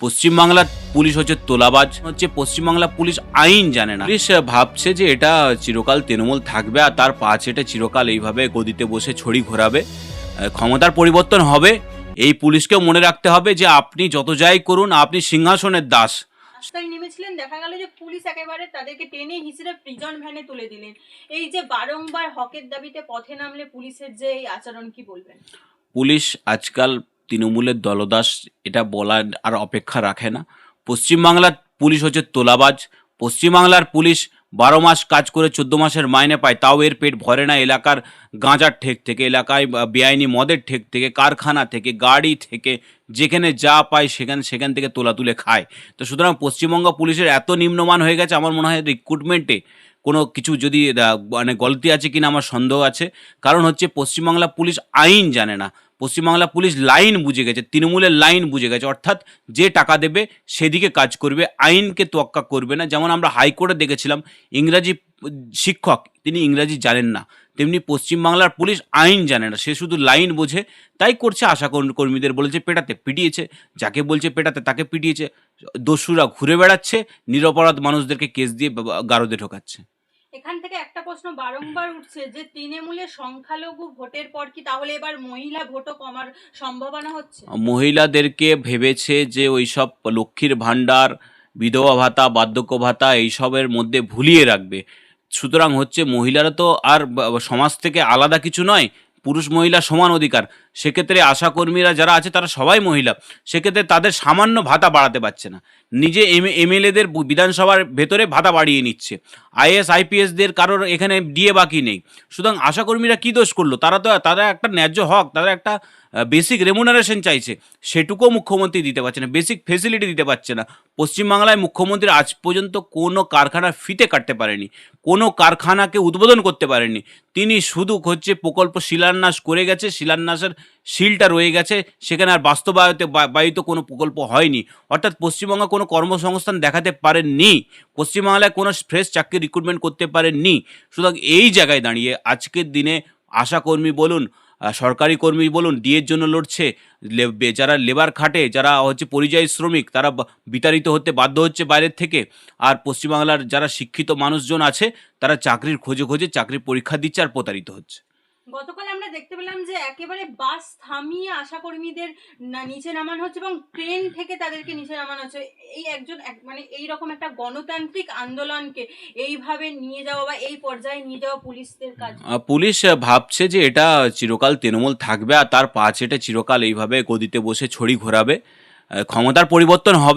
পশ্চিমবাংলার পুলিশ হচ্ছে তোলাবাজ হচ্ছে পশ্চিমবাংলা পুলিশ আইন জানে না। পুলিশ ভাবছে যে এটা চিরকাল তৃণমূল থাকবে আর তার পা চেটে চিরকাল এইভাবে গদিতে বসে ছড়ি ঘোরাবে। ক্ষমতার পরিবর্তন হবে। এই পুলিশকেও মনে রাখতে হবে যে আপনি যত যাই করুন আপনি সিংহাসনের দাস। রাস্তায় নেমেছিলেন দেখা গেল যে পুলিশ একেবারে তাদেরকে টেনে হিসেবে প্রিজন ভ্যানে তুলে দিলেন। এই যে বারংবার হকের দাবিতে পথে নামলে পুলিশের যে এই আচরণ কি বলবেন? পুলিশ আজকাল তৃণমূলের দলদাস এটা বলার আর অপেক্ষা রাখে না। পশ্চিমবাংলার পুলিশ হচ্ছে তোলাবাজ। পশ্চিমবাংলার পুলিশ বারো মাস কাজ করে চোদ্দ মাসের মাইনে পায়, তাও এর পেট ভরে না এলাকার গাঁজার ঠেক থেকে, এলাকায় বেআইনি মদের ঠেক থেকে, কারখানা থেকে, গাড়ি থেকে, যেখানে যা পায় সেখানে, সেখান থেকে তোলা তুলে খায়। তো সুতরাং পশ্চিমবঙ্গ পুলিশের এত নিম্নমান হয়ে গেছে, আমার মনে হয় রিক্রুটমেন্টে কোনো কিছু যদি মানে গলতি আছে কিনা আমার সন্দেহ আছে। কারণ হচ্ছে পশ্চিমবাংলা পুলিশ আইন জানে না। পশ্চিমবাংলা পুলিশ লাইন বুঝে গেছে, তৃণমূলের লাইন বুঝে গেছে। অর্থাৎ যে টাকা দেবে সেদিকে কাজ করবে, আইনকে তোয়াক্কা করবে না। যেমন আমরা হাইকোর্টে দেখেছিলাম, ইংরাজি শিক্ষক, তিনি ইংরাজি জানেন না। তেমনি পশ্চিমবাংলার পুলিশ আইন জানে না, সে শুধু লাইন বোঝে। তাই করছে আশা কর্মী- কর্মীদের, বলেছে পেটাতে পিটিয়েছে, যাকে বলছে পেটাতে তাকে পিটিয়েছে। দস্যুরা ঘুরে বেড়াচ্ছে, নিরপরাধ মানুষদেরকে কেস দিয়ে গারদে ঢোকাচ্ছে। এখান থেকে একটা প্রশ্ন বারংবার উঠছে যে তৃণমূলের সংখ্যালঘু ভোটের পর কি তাহলে এবার মহিলা ভোটও কমার সম্ভাবনা হচ্ছে? মহিলাদেরকে ভেবেছে যে ওইসব লক্ষ্মীর ভাণ্ডার, বিধবা ভাতা, বার্ধক্য ভাতা এইসবের মধ্যে ভুলিয়ে রাখবে। সুতরাং হচ্ছে মহিলারা তো আর সমাজ থেকে আলাদা কিছু নয়, পুরুষ মহিলা সমান অধিকার। সেক্ষেত্রে আশাকর্মীরা যারা আছে তারা সবাই মহিলা। সেক্ষেত্রে তাদের সামান্য ভাতা বাড়াতে পারছে না। নিজে এম, এমএলএদের বিধানসভার ভেতরে ভাতা বাড়িয়ে নিচ্ছে। আইএস, আইপিএসদের কারোর এখানে ডিএ বাকি নেই। সুতরাং আশাকর্মীরা কী দোষ করল? তারা তো, তারা একটা ন্যায্য হক, তারা একটা বেসিক রেমুনারেশন চাইছে। সেটুকুও মুখ্যমন্ত্রী দিতে পারছে না বেসিক ফেসিলিটি দিতে পারছে না। পশ্চিমবাংলায় মুখ্যমন্ত্রী আজ পর্যন্ত কোনো কারখানার ফিতে কাটতে পারেনি, কোনো কারখানাকে উদ্বোধন করতে পারেনি। তিনি শুধু হচ্ছে প্রকল্প শিলান্যাস করে গেছে, শিলান্যাসের শিলটা রয়ে গেছে, সেখানে আর বাস্তবায়িত বায়িত কোনো প্রকল্প হয়নি। অর্থাৎ পশ্চিমবঙ্গে কোনো কর্মসংস্থান দেখাতে পারেননি, পশ্চিমবাংলায় কোনো ফ্রেশ চাকরি রিক্রুটমেন্ট করতে পারেননি। সুতরাং এই জায়গায় দাঁড়িয়ে আজকের দিনে আশাকর্মী বলুন সরকারি কর্মী বলুন, ডিএর জন্য লড়ছে যারা লেবার খাটে, যারা হচ্ছে পরিযায়ী শ্রমিক, তারা বিতাড়িত হতে বাধ্য হচ্ছে বাইরের থেকে। আর পশ্চিমবাংলার যারা শিক্ষিত মানুষজন আছে, তারা চাকরির খোঁজে খোঁজে চাকরির পরীক্ষা দিচ্ছে আর প্রতারিত হচ্ছে। গতকাল আমরা দেখতে পেলাম যে একেবারে বাস থামিয়ে আশাকর্মীদের নিচে নামানো হচ্ছে এবং ট্রেন থেকে তাদেরকে নিচে নামানো হচ্ছে। এই একজন এক- মানে এই রকম একটা গণতান্ত্রিক আন্দোলনকে এইভাবে নিয়ে যাওয়া বা এই পর্যায়ে নিয়ে যাওয়া পুলিশদের কাজ। পুলিশ ভাবছে যে এটা চিরকাল তৃণমূল থাকবে আর তার পা এটা চিরকাল এইভাবে গদিতে বসে ছড়ি ঘোরাবে। ক্ষমতার পরিবর্তন হবে।